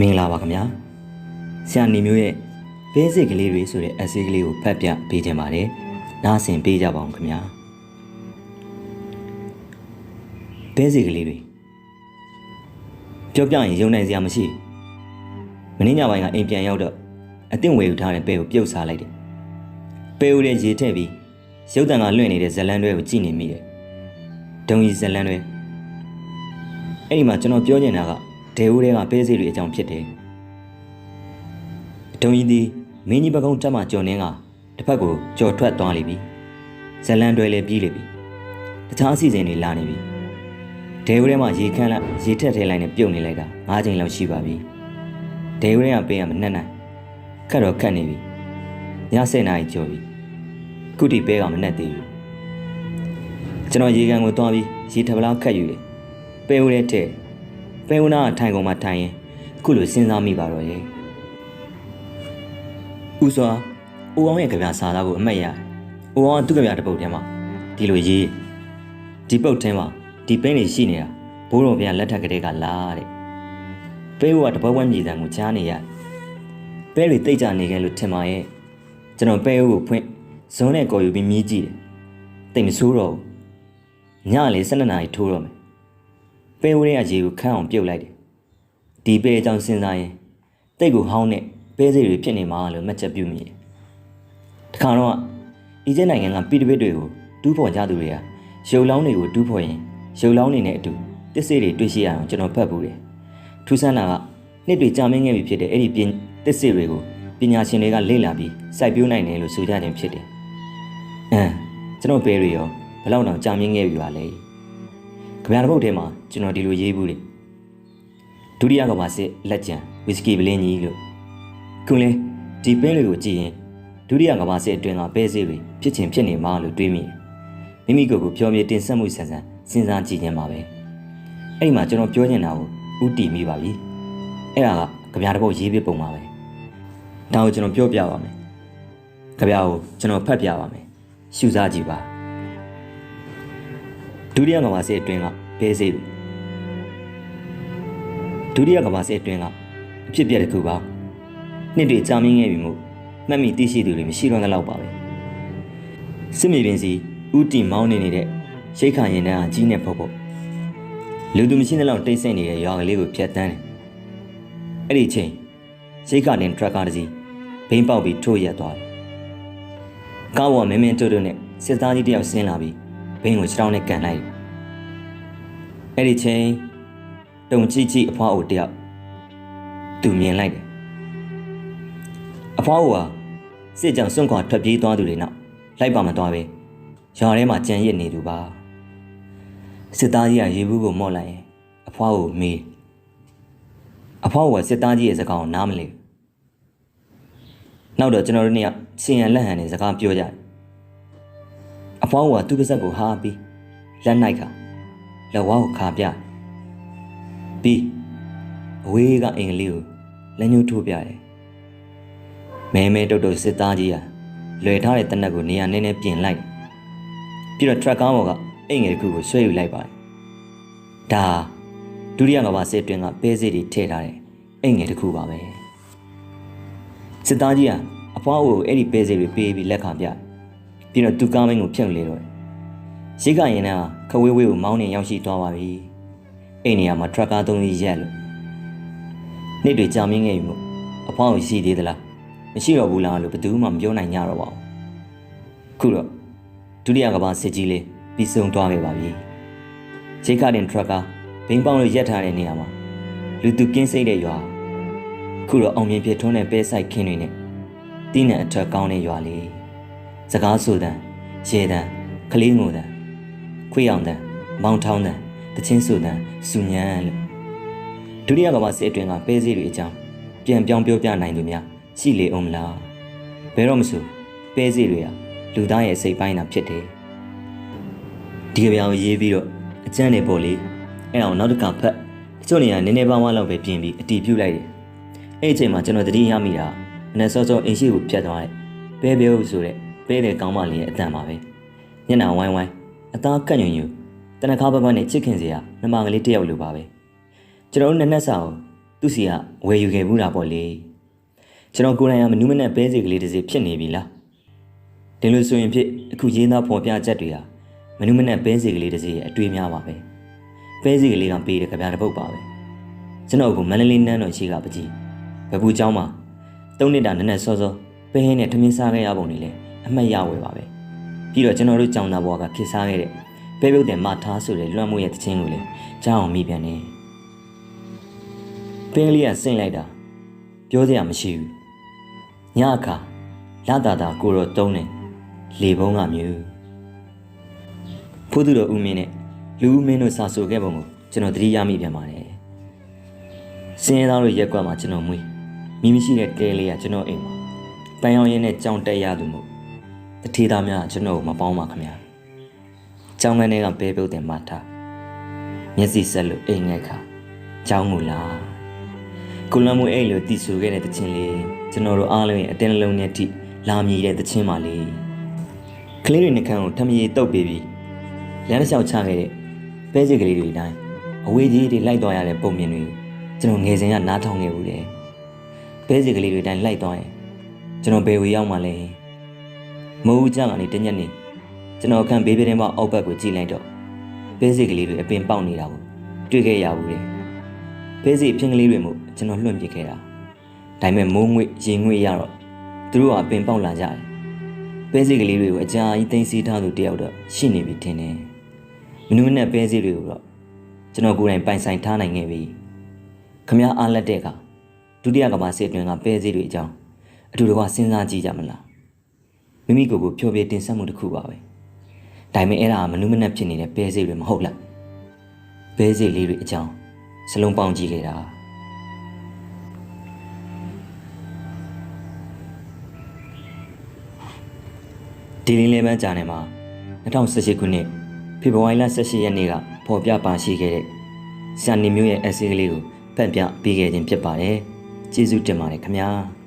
မင်္ဂလာပါခင်ဗျာဆရာနေမျိုးရဲ့ဘေးစစ်ကလေးတွေဆိုတဲ့ essay ကလေးကိုဖတ်ပြပေးခြင်းပါတယ်နားဆင်ပေးကြပါအောင်ခင်ဗျာဘေးစစ်ကလေးတွေပြောပြရင်ယုံနိုင်စရာမရှိမင်းညပိုင်းကအိမ်ပြန်ရောက်တော့အသင့်ဝေယူထားတဲ့ပဲကိုပြုတ်စားလိုက်တယ်ပဲဦးရဲ့ရေထည့်ပြီးရုပ်တံကလွင့်နေတဲ့ဇလန်းတွဲကိုကြည့်နေမိတယ်ဒုံကြီးဇလန်းတွဲအဲ့ဒီမှာကျွန်တော်ပြောနေတာက ဒေဦးတွေကပဲစစ်တွေအကြောင်းဖြစ်တယ်ဒုံကြီးသည်မင်းကြီးပကုံးတက်မှကြော်နေကတစ်ဖက်ကိုကြော်ထွက်သွားလိမ့်ပြီဇလန်းတွဲလည်းပြီးလိမ့်ပြီတခြားအစီအစဉ်တွေလာနေပြီဒေဦးထဲမှာရေခမ်းလိုက်ရေထက်ထဲလိုက်နဲ့ပြုတ်နေလိုက်တာ၅ချိန်လောက်ရှိပါပြီဒေဦးထဲကပေးရမနှက်နိုင်ခက်တော့ခက်နေပြီည7နာရီကျော်ပြီကုတီပဲကမနှက်သေးဘူးကျွန်တော်ရေကန်ကိုသွားပြီးရေထပ်ပလားခတ်ယူတယ်ပဲဦးထဲထဲ ပဲဦးနာကထိုင်ကုန်မှထိုင်ရင်အခုလိုစဉ်းစားမိပါတော့ရဲ့ဦးစွာဦးအောင်ရဲ့ကြပြစာသားကိုအမှတ်ရဦးအောင်ကသူ့ကြပြတစ်ပုတ်ထဲမှာဒီလိုရေးဒီပုတ်ထဲမှာဒီပင်းတွေရှိနေတာဘိုးတော်ဘုရားလက်ထက်ကလေးကလာတဲ့ပဲဦးကတပတ်ဝန်းညီတန်ကိုကြားနေရတယ်ပဲတွေတိတ်ကြနေခဲ့လို့ထင်ပါရဲ့ကျွန်တော်ပဲဦးကိုဖွင့်ဇွန်းနဲ့ကော်ယူပြီးမြည်ကြည့်တယ်တိတ်မဆိုးတော့ဘူးညလေ12နာရီထိုးတော့မယ် ပဲဦးရဲ့အကြီးကိုခန်းအောင်ပြုတ်လိုက်တယ်ဒီပဲအကြောင်းစဉ်းစားရင်တိတ်ကိုဟောင်းနဲ့ပဲစိတ်တွေဖြစ်နေမှာလို့မှတ်ချက်ပြုမိတယ်တခါတော့အီဂျစ်နိုင်ငံကပြည်တပစ်တွေကိုတူးဖော်ကြသူတွေကရုပ်လောင်းတွေကိုတူးဖော်ရင်ရုပ်လောင်းတွေနဲ့အတူတစ္ဆေတွေတွေ့ရှိရအောင်ကျွန်တော်ဖတ်ဘူးတယ်ထူးဆန်းတာကနှစ်တွေကြာမင်းခဲ့ပြီဖြစ်တဲ့အဲ့ဒီပြင်တစ္ဆေတွေကိုပညာရှင်တွေကလေ့လာပြီးစိုက်ပျိုးနိုင်တယ်လို့ဆိုကြခြင်းဖြစ်တယ်အမ်ကျွန်တော်ဘဲတွေရောဘယ်လောက်တောင်ကြာမင်းခဲ့ပြီပါလဲ ကြပြားတစ်ပုတ်ထဲမှာကျွန်တော်ဒီလိုရေးဘူးတယ်ဒုတိယကမ္ဘာစစ်လက်ကျန်ဝီစကီဘလင်းကြီးလို့ခုလဲဒီပင်းတွေကိုကြည့်ရင်ဒုတိယကမ္ဘာစစ်အတွင်းကပဲစေးတွေဖြစ်ချင်ဖြစ်နေမှလို့တွေးမိတယ်မိမိကိုယ်ကိုပြောမြေတင်ဆက်မှုဆန်ဆန်စဉ်းစားကြည့်ခြင်းပါပဲအဲ့ဒီမှာကျွန်တော်ပြောချင်တာကိုဥတီမိပါပြီအဲ့ဒါကကြပြားတစ်ပုတ်ရေးပြပုံပါပဲဒါကိုကျွန်တော်ပြောပြပါမယ်ကြပြားကိုကျွန်တော်ဖတ်ပြပါမယ်ရှုစားကြည့်ပါ ဒုတိယကမ္ဘာစစ်အတွင်းကဘဲစေးတွေဒုတိယကမ္ဘာစစ်အတွင်းကအဖြစ်ပြက်တစ်ခုပါနှစ်တွေကြာမင်းခဲ့ပြီမို့မှတ်မိသိရှိသူတွေမရှိတော့တဲ့လောက်ပါပဲစစ်မြေပြင်စီဥတီမောင်းနေနေတဲ့ရိတ်ခါရင်တန်းအကြီးနဲ့ပေါ့ပေါ့လူသူမရှိတဲ့လောက်တိတ်ဆိတ်နေတဲ့ရွာကလေးကိုဖျက်တန်းတယ်အဲ့ဒီအချိန်ရိတ်ခါနဲ့ထရက်ကားတစ်စီးဘိန်းပေါက်ပြီးထိုးရက်သွားတယ်ကားပေါ်မင်းမင်းတွတ်တွတ်နဲ့စစ်သားကြီးတယောက်ဆင်းလာပြီး ဘိန်းကိုခြေထောက်နဲ့ကန်လိုက်တယ်အဲ့ဒီချိန်တုံကြည့်ကြည့်အဖွားအိုတယောက်သူမြင်လိုက်တယ်အဖွားအိုဟာစစ်ကြောင်စွန့်ခွာထွက်ပြေးသွားသူတွေနောက်လိုက်ပါမသွားပဲရွာထဲမှာကြံရစ်နေသူပါစစ်သားကြီးကရေဘူးကိုမော့လိုက်ရင်အဖွားကိုမေးအဖွားကစစ်သားကြီးရဲ့စကားကိုနားမလည်ဘူးနောက်တော့ကျွန်တော်တို့နှစ်ယောက်ရှင်ရန်လက်ဟန်နဲ့စကားပြောကြတယ် အဖွားကသူ့ပါဇက်ကိုဟာပြီးလက်နိုင်ကလက်ဝါးကိုခါပြတယ်ပြီးအဝေးကအိမ်ကလေးကိုလက်ညှိုးထိုးပြတယ်မဲမဲတုတ်တုတ်စစ်သားကြီးကလွယ်ထားတဲ့တနက်ကိုနေရာနည်းနည်းပြင်လိုက်ပြီးတော့ထရက်ကားပေါ်ကအိမ်ငယ်တစ်ခုကိုဆွဲယူလိုက်ပါတယ်ဒါဒုတိယကမ္ဘာစစ်တွင်းကပဲစစ်တွေထည့်ထားတဲ့အိမ်ငယ်တစ်ခုပါပဲစစ်သားကြီးကအဖွားအိုကိုအဲ့ဒီပဲစစ်တွေပေးပြီးလက်ခံပြ ပြီးတော့သူကားမင်းကိုဖြုတ်လေတော့ရိတ်ကရင်ကခဝေးဝေးကိုမောင်းနေရောက်ရှိသွားပါပြီအိမ်နေရာမှာထရက်ကားသုံးစီးရက်လို့နေ့တွေကြာမင်းခဲ့ပြီမို့အဖွားကိုရှိသေးသလားမရှိတော့ဘူးလားလို့ဘယ်သူမှမပြောနိုင်ကြတော့ပါဘူးခုတော့ဒုတိယကမ္ဘာစစ်ကြီးလေးပြီးဆုံးသွားခဲ့ပါပြီဂျိတ်ကာတင်ထရက်ကာဘိန်းပေါင်းလို့ရက်ထားတဲ့နေရာမှာလူသူကင်းစိတ်တဲ့ရွာခုတော့အောင်မြင်ဖြစ်ထွန်းတဲ့ပဲဆိုင်ခင်းတွေနဲ့တင်းနဲ့အထက်ကောင်းတဲ့ရွာလေး စကားဆိုတဲ့ရေတန်ကလေးငိုတဲ့ခွေးအောင်တဲ့မောင်ထောင်းတဲ့တချင်းဆိုတဲ့စူညံလို့ဒုတိယကမ္ဘာစစ်အတွင်းကပဲစည်းတွေအကြောင်းပြန်ပြောင်းပြောပြနိုင်သူများရှိလေအောင်မလားဘယ်တော့မဆိုပဲစည်းတွေကလူသားရဲ့စိတ်ပိုင်းတာဖြစ်တယ်ဒီကဗျာကိုရေးပြီးတော့အကျန်းနေပေါ့လေအဲ့အောင်နောက်တစ်ခါဖတ်တချို့နေရာနည်းနည်းပါးပါးလောက်ပဲပြင်ပြီးအတီးပြုတ်လိုက်တယ်အဲ့အချိန်မှာကျွန်တော်တတိယမိတာမနေ့စောစောအင်ရှိကိုဖြတ်သွားတယ်ပဲပဲဆိုတဲ့ ပဲတဲ့ကောင်းမလေးရဲ့အတန်ပါပဲညနာဝိုင်းဝိုင်းအသားကန့်ညွန်ယူတနခါဘဘနဲ့ချစ်ခင်စရာနှမကလေးတယောက်လိုပါပဲကျွန်တော်တို့နက်နက်စာကို သူ့စီကဝယ်ယူခဲ့ဘူးလားပေါ့လေကျွန်တော်ကိုယ်တိုင်ကမနူးမနဲ့ပဲစီကလေးတစ်စီဖြစ်နေပြီလားဒီလိုဆိုရင်ဖြစ်အခုရေးသားဖော်ပြချက်တွေဟာမနူးမနဲ့ပဲစီကလေးတစ်စီရဲ့အတွေ့အများပါပဲပဲစီကလေးကပေးတယ်ကြပြတဲ့ပုတ်ပါပဲကျွန်တော်ကမန္တလေးနန်းတော်ရှိကပကြီးဘဘူးเจ้าမှာသုံးနှစ်တာနည်းနည်းစောစောပဲဟင်းနဲ့ထမင်းစားခဲ့ရပုံတွေလည်း အမှတ်ရဝယ်ပါပဲပြီးတော့ကျွန်တော်တို့ကြောင်သားဘွားကခေစားခဲ့တဲ့ပဲပြုတ်တဲ့မထားဆိုတဲ့လွှမ်းမိုးရဲ့တခြင်းကိုလည်းကြားအောင်မိပြန်တယ်ပင်းကလေးကဆင့်လိုက်တာပြောစရာမရှိဘူးညအခါလာတာတာကိုတော့တုံးတယ်လေပုံးကမျိုးဖိုးသူတော်ဦးမင်းနဲ့လူဦးမင်းတို့စာဆိုခဲ့ပုံကိုကျွန်တော်သတိရမိပြန်ပါတယ်စင်းရဲသားတို့ရက်ကွက်မှာကျွန်တော်မွေးမိမရှိတဲ့တဲလေးကကျွန်တော်အိမ်မှာပန်းရောင်ရင်းနဲ့ကြောင်တက်ရသူမို့ တထေးသားများကကျွန်တော်ကိုမပေါင်းပါခင်ဗျာကြောင်ငန်းတွေကပဲပြုတ်တယ်မထားမျက်စိဆက်လို့အိမ်ငက်ခါကြောင်းမူလားကိုလမွေအိမ်လိုတီဆူခဲ့တဲ့တခြင်းလေးကျွန်တော်တို့အားလုံးရဲ့အတင်းလုံးနဲ့ထိလာမြည်တဲ့တခြင်းပါလေကလေးတွေနှကန်းကိုထမရေတုတ်ပေးပြီးလမ်းတစ်လျှောက်ချခဲ့တဲ့ပဲစစ်ကလေးတွေအတိုင်းအဝေးကြီးတွေလိုက်သွားရတဲ့ပုံမြင်တွေကိုကျွန်တော်ငယ်စဉ်ကနားထောင်ခဲ့ဘူးတယ်ပဲစစ်ကလေးတွေအတိုင်းလိုက်သွားရင်ကျွန်တော်ဘယ်ဝေရောက်မှလဲ မိုးဦးကြကနေတညက်နေကျွန်တော်အခန့်ဘေးဘေးထဲမှာအောက်ဘက်ကိုကြည့်လိုက်တော့ပဲစစ်ကလေးတွေအပင်ပေါက်နေတာကိုတွေ့ခဲ့ရဘူးတယ်ပဲစစ်ဖျင်းကလေးတွေမို့ကျွန်တော်လွန့်ပစ်ခဲ့တာဒါပေမဲ့မိုးငွေ့ရေငွေ့ရတော့သူတို့ကအပင်ပေါက်လာကြတယ်ပဲစစ်ကလေးတွေကိုအကြာကြီးသိမ်းဆည်းထားသူတယောက်တော့ရှိနေပြီထင်တယ်မနူးနဲ့ပဲစစ်တွေကိုတော့ကျွန်တော်ကိုယ်တိုင်ပိုင်ဆိုင်ထားနိုင်ခဲ့ပြီခမည်းအားလက်တဲ့ကဒုတိယကမ္ဘာစစ်အတွင်းကပဲစစ်တွေအကြောင်းအတူတကွစဉ်းစားကြည့်ကြမလား မိမိကိုယ်ကိုဖြောပြတင်ဆက်မှုတစ်ခုပါပဲဒါပေမဲ့အဲ့ဒါကမနူးမနဲ့ဖြစ်နေတဲ့ပဲစစ်တွေမဟုတ်လားပဲစစ်လေးတွေအကြောင်းစလုံးပေါင်းကြည့်ခဲ့တာဒီလင်းလေးပန်းကြာနေမှာ2018ခုနှစ်ဖေဖော်ဝါရီလ18ရက်နေ့ကဖော်ပြပါရှိခဲ့တဲ့ဆန်နီမျိုးရဲ့အက်ဆေးကလေးကိုဖတ်ပြပေးခဲ့ခြင်းဖြစ်ပါတယ်ကျေးဇူးတင်ပါတယ်ခင်ဗျာ